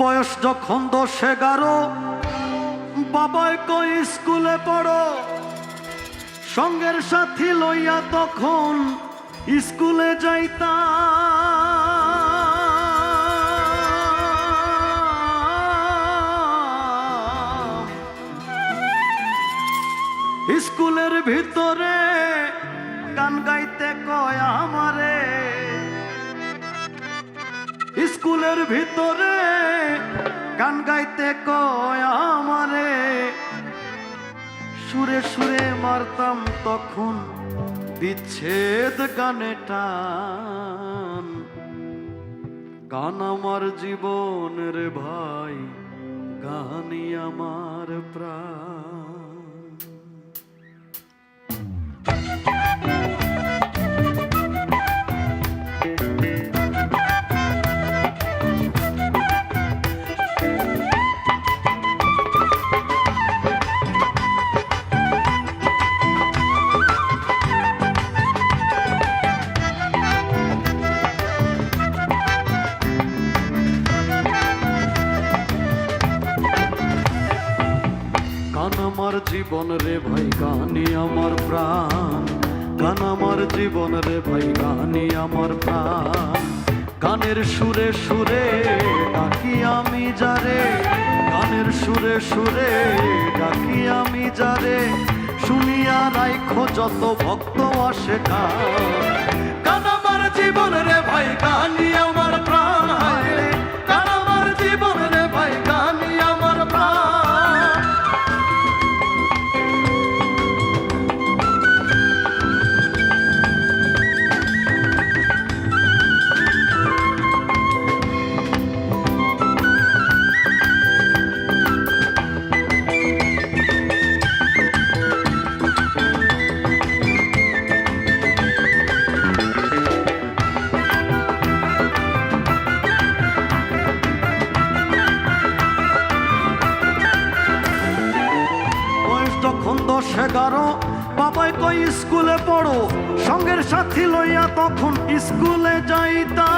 বয়স যখন দশ এগারো, বাবাই কই স্কুলে পড়ো? সঙ্গের সাথী লইয়া তখন স্কুলে যাইতা স্কুলের ভিতরে গান গাইতে কয় আমারে? স্কুলের ভিতরে গান গাইতে কয় আমারে। সুরে সুরে মারতাম তখন বিচ্ছেদ গানে টান। গান আমার জীবন রে ভাই, গানই আমার প্রাণ। আমার জীবন রে ভাই গানি আমার প্রাণ। গান আমার জীবন রে ভাই গানি আমার প্রাণ। গানের সুরে সুরে ডাকি আমি যারে গানের সুরে সুরে ডাকি আমি যারে। শুনিয়া রাইখো যত ভক্ত আসে গান আমার জীবন রে ভাই গানি আমার প্রাণ। এগারো বাবাই কই স্কুলে পড়ো। সঙ্গের সাথী লইয়া তখন স্কুলে যাইতা।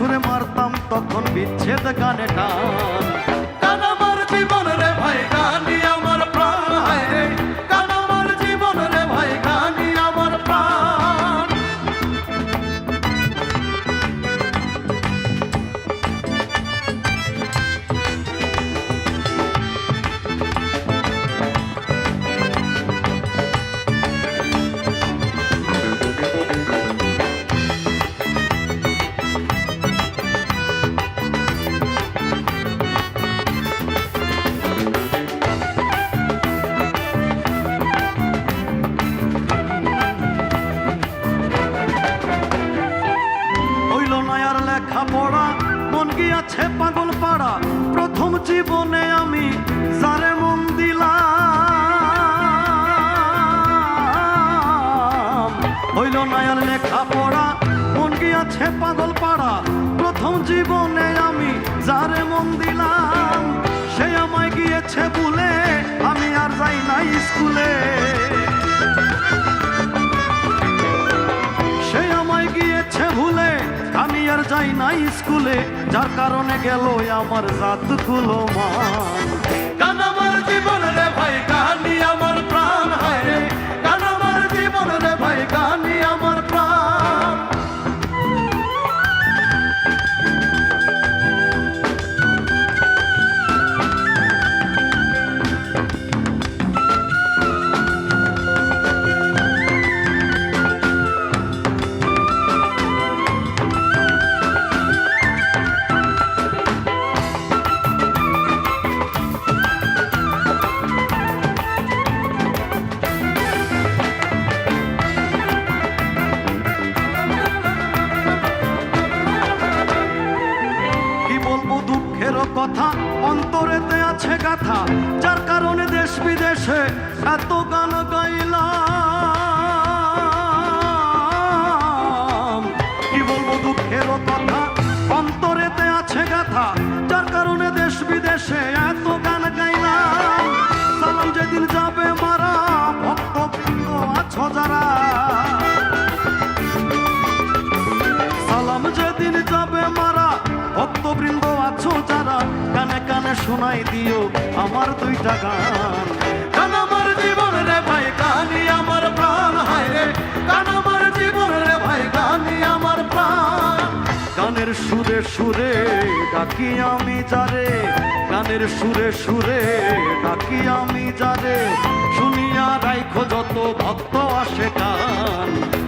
সুরে মারতাম তখন বিচ্ছেদ গানে টান। গান আমার জীবন রে ভাই গানি। জীবনে আমি যারে মন দিলাম। হইল নায়ার লেখা পড়া, মন গিয়াছে পাগল পাড়া। প্রথম জীবনে না স্কুলে যার কারণে গেল আমার জাতগুলো মান। কান আমার জীবন রে ভাই কথা, অন্তরেতে আছে গাথা, যার কারণে দেশ বিদেশে এত গান গাইলাম। কি বলব দুঃখের কথা, অন্তরেতে আছে গাথা, যার কারণে দেশ বিদেশে এত গান গাইলাম। সালাম যেদিন যাবে মারা, ভক্তবৃন্দ আছো যারা। সালাম যেদিন যাবে মারা, ভক্তবৃন্দ আছো যারা, কানে কানে শোনাই দিও আমার দুইটা গান। গান আমার জীবন রে ভাই গানি আমার প্রাণ, হায় রে। গান আমার জীবন রে ভাই গানি আমার প্রাণ। গানের সুরে সুরে ডাকি আমি যারে, গানের সুরে সুরে ডাকি আমি যারে। শুনিয়া রাইখো যত ভক্ত আসে গান।